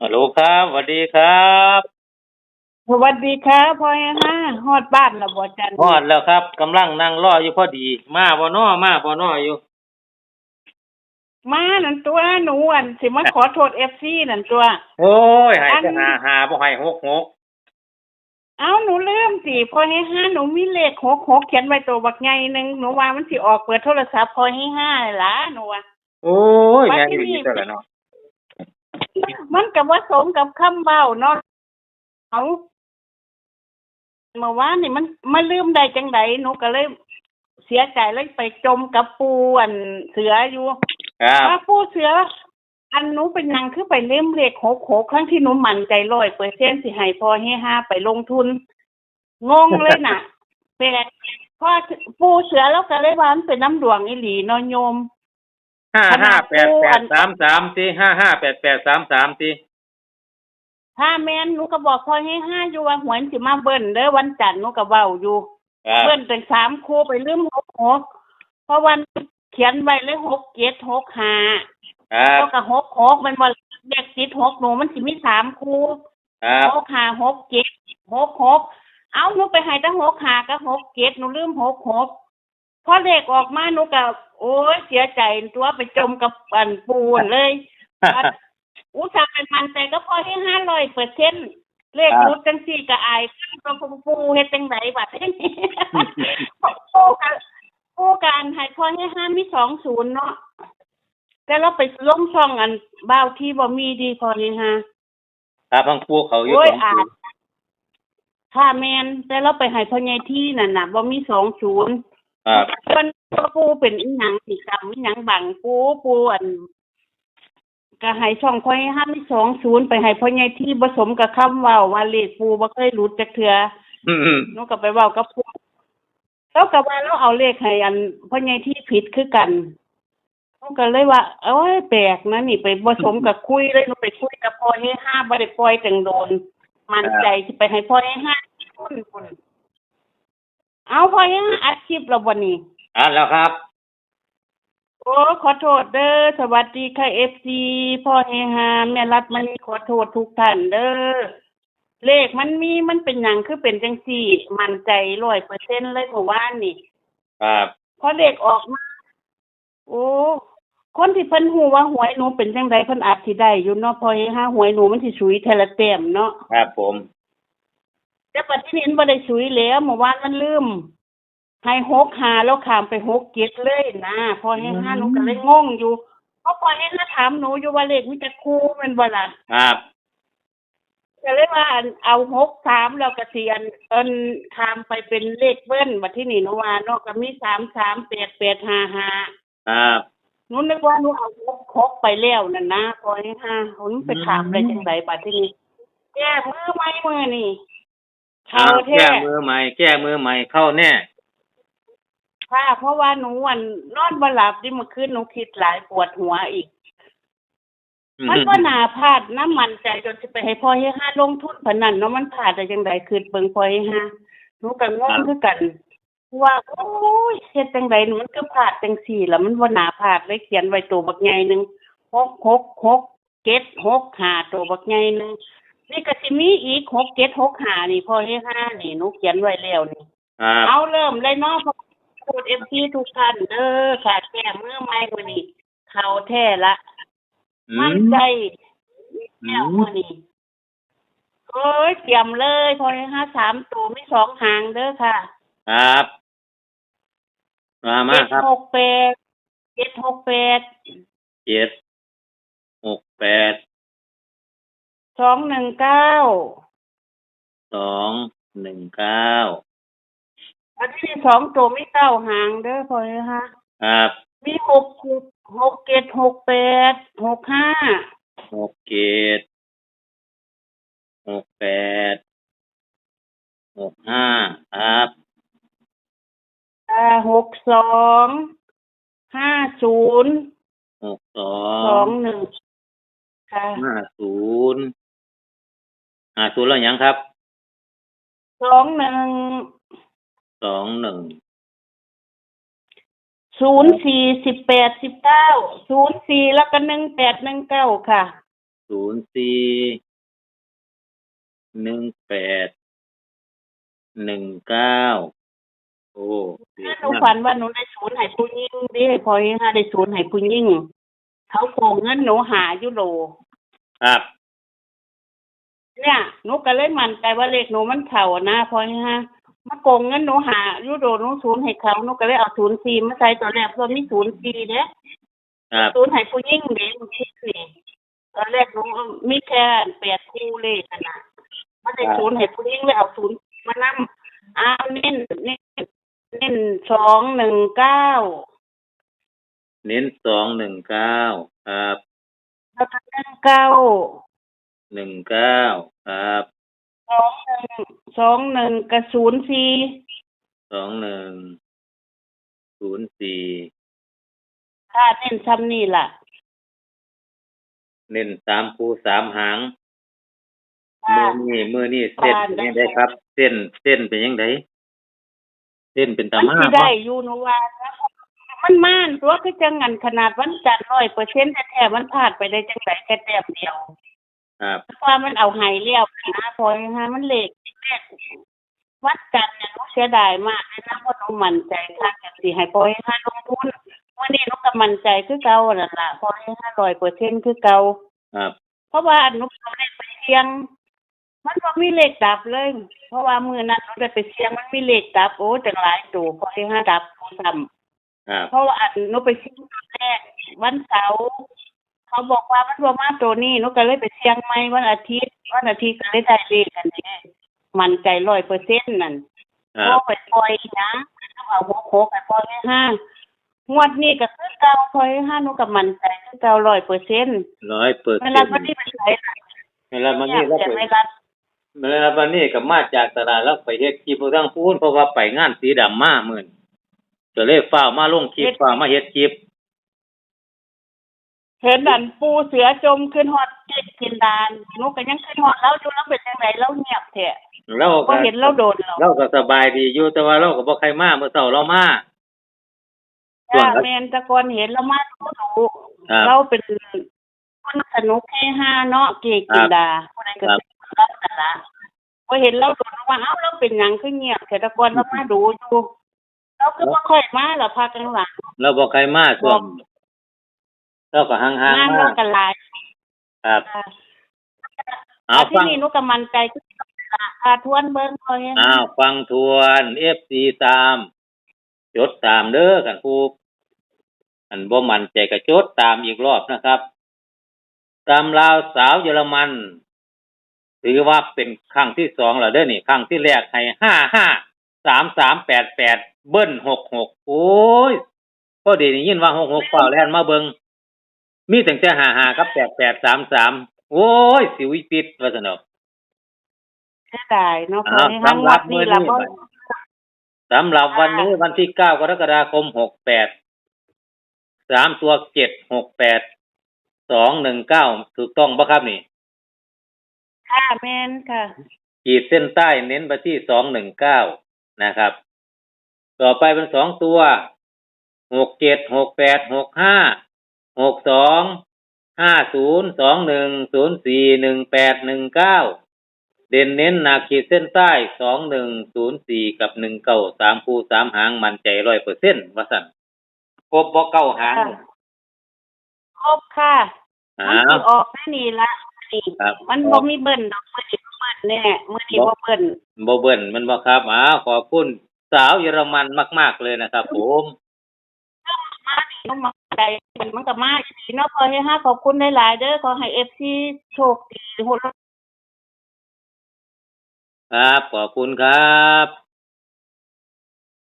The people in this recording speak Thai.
ฮัลโหลครับสวัสดีครับสวัสดีครับพ่อแฮะฮอดบ้านและบ่จันฮอดแล้วครับกำลังนั่งรออยู่พอดี มาบ่น้อมาบ่น้ออยู่ มานั่นตัวหนูอันสิมาขอโทษ FC นั่นตัว โอ้ยให้อันจะหาหาบ่ให้หกหกเอ้าหนูลืมสิพ่อให้ห้าหนูมีเลขหกหกเขียนไว้ตัวบักใหญ่หนึงหนูว่ามันสิออกเปิดโทรศัพท์พ่อให้ห้าล่ะหนูว่าโอ้ยว่าแม่นที่อยู่นี่ดีตัวละเนาะ มันก็บ่สมกับคำเว้าเนาะเอาเมื่อวานนี่มันมาลืมได้จังไดหนูก็เลย เสียใจเลยไปจมกับปูอันเสืออยู่ครับว่าผู้เสือ อันหนูเป็นนางคือไปเล่มเลขหกหกครั้งที่หนูมั่นใจร้อยเปอร์เซ็นสิให้พอให้ห้าไปลงทุนงงเลยน่ะแปลกพอปูเสือแล้วก็เลยว่ามันเป็นน้ำดวงอีหลีเนอนโยม ห้าขนาห้าดแปดผู้แปอัดนสามสามสี่ห้าห้าแปดแปดสามสามสี่ถ้าแม่นหนูก็บอกพอให้ห้าอยู่ว่าหวนสิมาเบิ้ลเด้อวันจันทร์หนูก็เว้าอยู่ครับเบิ้ลถึงสามคู่ไปลืมหกหกเพราะวันเขียนไว้เลยหกเจ็ดหกห้าครับแล้วก็หกหกมันบ่เลขติดหกหนูมันสิมีสามคู่ครับหกห้าหกเจ็ดหกหกเอาหนูไปให้ตั้งหกห้ากับหกเจ็ดหนูลืมหกหก พอเลขออกมาหนูก็โอ้ยเสียใจตัวไปจมกับปันปูนเลยอุตส่าห์เป็นมันใจก็พอให้ห้าร้อยเปอร์เซ็นต์เลขรุดจังสี่ก็อายขึ้นตัวปูเฮ็ดจังไดบัดนี้ปูกันปูกันให้พอให้ห้ามีสองศูนย์เนาะแต่เราไปลงช่องอันบ้าวที่บ่มีดีพอนี่ฮะครับพังปูเขาอยู่โอ้ยสองอาศูจนย์ถ้าแมนแต่เราไปให้พ่อใหญ่ที่นั่นน่ะบ่มีสองศูนย์ ครับมันปูเป็นอีหยังสิกรรมอีหยังบังปูปูอันก็ให้ช่องพ่อให้ห้ามีสองศูนย์ไปให้พ่อใหญ่ที่ผสมกับคำเว้าว่าเลขปูบ่เคยหลุดจักเทื่ออืมอืมหนูก็ไปเว้ากับปูแล้วก็ว่าเราเอาเลขให้อันพ่อใหญ่ที่ผิดคือกันหนูก็เลยว่าเอ้ยแปลกนะนี่ไปผสมกับคุยเลยหนูไปคุยกับพ่อให้ห้าบ่ได้ปล่อยจังโดน มั่นใจสิไปให้พ่อให้ห้าคนคน เอาพ่อให้ห้าอัดคลิปแล้ววันนี้อ่านแล้วครับ โอ้ขอโทษเด้อสวัสดีค่ะเอฟซีพ่อเฮฮาแม่รัฐมันนี่ขอโทษทุกท่านเด้อเลขมันมีมันเป็นหยังคือเป็นจังสี่ มั่นใจร้อยเปอร์เซ็นต์เลยเมื่อวานนี่ครับพอเลขออกมา โอ้คนที่เพิ่นฮู้ว่าหวยหนูเป็นจังไดเพิ่นอาจสิได้อยู่เนาะพ่อเฮฮาหวยหนูมันสิสุยเทละแต้มเนาะครับผม แต่ปัจจุบันบ่ได้สุยแล้วเมื่อวานมันลืมให้หกหาแล้วข้ามไปหกเจ็ดเลยนะพอให้ห้าหนูก็เลยงงอยู่เพราะพอให้ห้าถามหนูอยู่ว่าเลขมีแต่คู่แมันบ่ล่ะ ครับ ก็เลยว่าอันเอาหกสามแล้วก็เสียนเอินข้ามไปเป็นเลขเบิ้ลบัดที่นี่หนูว่าเนาะก็มีสามสามแปดแปดห้าห้าครับ หนูนึกว่าหนูเอาหกหกไปแล้วนั่นนะพอให้ห้าหนูไปถามได้จังไดบัดที่นี่แก้มือไหมมือนี่ เขาเอาแท้แก้มือใหม่ แก้มือใหม่เข้าแน่ ค่ะ เพราะว่าหนูวันนอนบ่หลับที่เมื่อคืนหนูคิดหลายปวดหัวอีก มันก็น่าพลาดน้ำมันใจจนจะไปให้พ่อให้ห้าลงทุนพนันเนาะมันพลาดได้จังไดคืนเบิ่งพ่อให้ห้าหนูก็งงคือกันว่าโอ้ยเฮ็ดจังไดมันก็พลาดจังสี่ล่ะมันบ่น่าพลาดเลยเขียนไว้ตัวบักใหญ่หนึงหกหกหกเจ็ดหกห้าตัวบักใหญ่หนึง นี่ก็สิมีอีกหกเจ็ดหกห้านี่พ่อให้ห้านี่หนูเขียนไว้แล้วนี่ ครับเอาเริ่มเลยเนาะขอบคุณเอฟซีทุกท่านเด้อค่ะแก้มือไม้วันนี้เขาแท้ละ อืมั่นม ใจแก้วมือนี้โอ้ยเตรียมเลยพอให้ห้าสามตัวมีสองหางเด้อค่ะ ครับ มามาเจ็ดครับหกแปดเจ็ดหกแปดเจ็ดหกแปด สองหนึ่งเก้าสองหนึ่งเก้าอันที่สองตัวมีเก้าหางเด้อพอให้ห้าครับมีหกหกหกเจ็ดหกแปดหกห้าหกเจ็ดหกแปดหกห้าครับอ่าหกสองห้าศูนย์หกสอสองงหนึ่งค่ะห้าศูนย์ ห้าศูนย์แล้วยังครับ สองหนึ่งสองหนึ่ง ศูนย์สี่สิบแปดสิบเก้าศูนย์สี่แล้วก็หนึ่งแปดหนึ่งเก้าค่ะ ศูนย์สี่ หนึ่งแปด หนึ่งเก้า โอ้เด็กหนูมากฝันว่าหนูได้ศูนย์ให้ผู้หญิงเดิพอเฮฮาได้ศูนย์ให้ผู้หญิงเขาโกงเงินหนูหายุโร ครับ เนี่ยหนูก็เลยมั่นใจว่าเลขหนูมันเข่านะพอเฮฮามาโกงเงินหนูหายุโรหนูศูนย์ให้เขาหนูก็เลยเอาศูนย์สี่มาใส่ตัวแรกเพราะมีศูนย์สี่เด้ครับศูนย์ให้ผู้หญิงเด้มันคิดสิตอนแรกหนูมีแค่แปดคู่เลขอะนะมันได้ศูนย์ให้ผู้หญิงเลยเอาศูนย์มานั่อ้าวเน้นเน้นเน้นสองหนึ่งเก้าเน้นสองหนึ่งเก้าครับแล้วก็หนึ่งเก้า หนึ่งเก้าครับสองหนึ่งสองหนึ่งกับศูนย์สี่สองหนึ่งศูนย์สี่ค่าเน้นซ้ำนี่ล่ะ เน้นสามคูสามหางค่ะมือนี่มือนี่เส้นเป็นยังไงครับ เส้นเส้นเป็นยังไงเส้นเป็นตามันมาสิได้อยู่หนูว่ามันม่านตัวคือจังงันขนาดวันจันทร์ร้อยเปอร์เซ็นต์แท้ๆมันพลาดไปได้จังไดแค่แต้มเดียว ครับเพราะว่ามันเอาไห้เลี้ยวนะพอฮะมันเลขเลขวัดกันเนี่ยหนูเสียดายมากเลยนะเพราะหนูมั่นใจค่ะจังสิให้พอให้ฮะลงทุนวันนี้หนูก็มั่นใจคือเก่านั่นล่ะพอให้ฮะร้อยเปอร์เซ็นต์คือเก่าครับ เพราะว่าหนูบ่ได้ไปเสี่ยงมันบ่มีเลขดับเลย เพราะว่ามื้อนั้นหนูได้ไปเสี่ยงมันมีเลขดับโอ้จังหลายตัวพอให้ห้าดับซ้ำครับเพราะว่าอันหนูไปเสี่ยงตอนแรกวันเสาร์ เขาบอกว่ามันบ่มาตัวนี้หนูก็เลยไปเสี่ยงใหม่วันอาทิตย์ วันอาทิตย์ก็เลยได้เลขกันนี่มั่นใจ100%นั่นครัโอ้บไปปล่อยนะเอาหัวโคกไปปล่อยให้ห้างวดนี้ก็คือเก่าปล่อยให้ห้าหนูก็มั่นใจคือเก่า100%ร้อยเปอร์เวเซ็นลาต์วันนี้ไปใช้น่ะเวลาวันเนี่นี้ยเราจะไปไม่รับเวลาวันนี้ก็มาจากตลาดแล้วไปเฮ็ดคลิปทั้งพูนเพราะว่าไปงานสีดำมามื้อนก็เลยฟ้าวมาลงคลิปฟ้าวมาเฮ็ดคลิป เห็นดันปูเสือจมขึ้นฮอดเจ็ดกินดานหนูก็ยังขึ้นฮอดแล้วอยู่แล้วเป็นจังไดเราเงียบแท้เราบ่ก็เห็นเราโดนเราเราก็สบายดีอยู่แต่ว่าเราก็บ่ใครมาเมื่อเช้าเรามาส่วจ้านครับแม่นแตะกอนเห็นเรามาดูดูครับ เราเป็นคนสนุกเฮฮาเนาะเกกินดาผู้ใดก็ครับสิรับนั่นล่ะพอเห็นเราโดนเราว่าเอ้าเราเป็นหยังคือเงียบแต่แตะกอนเรามาดูอยู่เราก็บ่ค่อยมาล่ะพักหลังเราบ่ใครมาช่วง เราก็ห่างๆงานๆเรามาก็หลายครับค่ะเอาที่ฟังนี่หนูก็มั่นใจคือค่ะทวนเบิ่งพอเฮ็ดอ้าวฟังทวน FC ตาม จดตามเด้อกันผู้อันบ่มั่นใจก็จดตามอีกรอบนะครับ ตามลาวสาวเยอรมันถือว่าเป็นครั้งที่สองแล้วเด้อนี่ครั้งที่แรกให้ห้าห้าสามสามแปดแปดเบิ้ลหกหกโอ้ยพอดีนี่ยินว่าหกหกเปล่าแล่นมาเบิง มีตั้งแต่ห้าห้ากับแปดแปดสามสามโอ้ย สิวิปิดว่าสนอกเสียดายเนาะพออ้าวเฮ็ดทางสำหรัวับดมื้นี่อล่ะนี้บ่สำหรับวันนี้วันที่เก้ากรกฎาคมหกแปดสามตัวเจ็ดหกแปดสองหนึ่งเก้าถูกต้องปะครับนี่ค่ะแม่นค่ะ ขีดเส้นใต้เน้นไปที่สองหนึ่งเก้านะครับ ต่อไปเป็นสองตัวหกเจ็ดหกแปดหกห้า หกสองห้าศูนย์สองหนึ่งศูนย์สี่หนึ่งแปดหนึ่งเก้าเด่นเน้นหนักขีดเส้นใต้สองหนึ่งศูนย์สี่กับหนึ่งเก้าสามคูสามหางมันใจร้อยเปอร์เซ็นต์ว่าสั่นครบบ่เก้าหางค่ะครบค่ะอ้ามันสิวออกแค่นี้ละนี่ครับ มันบ่มีเบิ่นดอกมื้อนี้บ่เบิ่นแน่มื้อนี้บ่เบิ่นบ่เบิ่นมันบ่ครับอ้าวขอบคุณสาวเยอรมันมาก ๆเลยนะครับผม มานี่มันมา ใจมันมันก็มากดีเนาะพอให้ฮะขอบคุณหลายๆเด้อขอให้เอฟซีโชคดีโหดครับขอบคุณครับ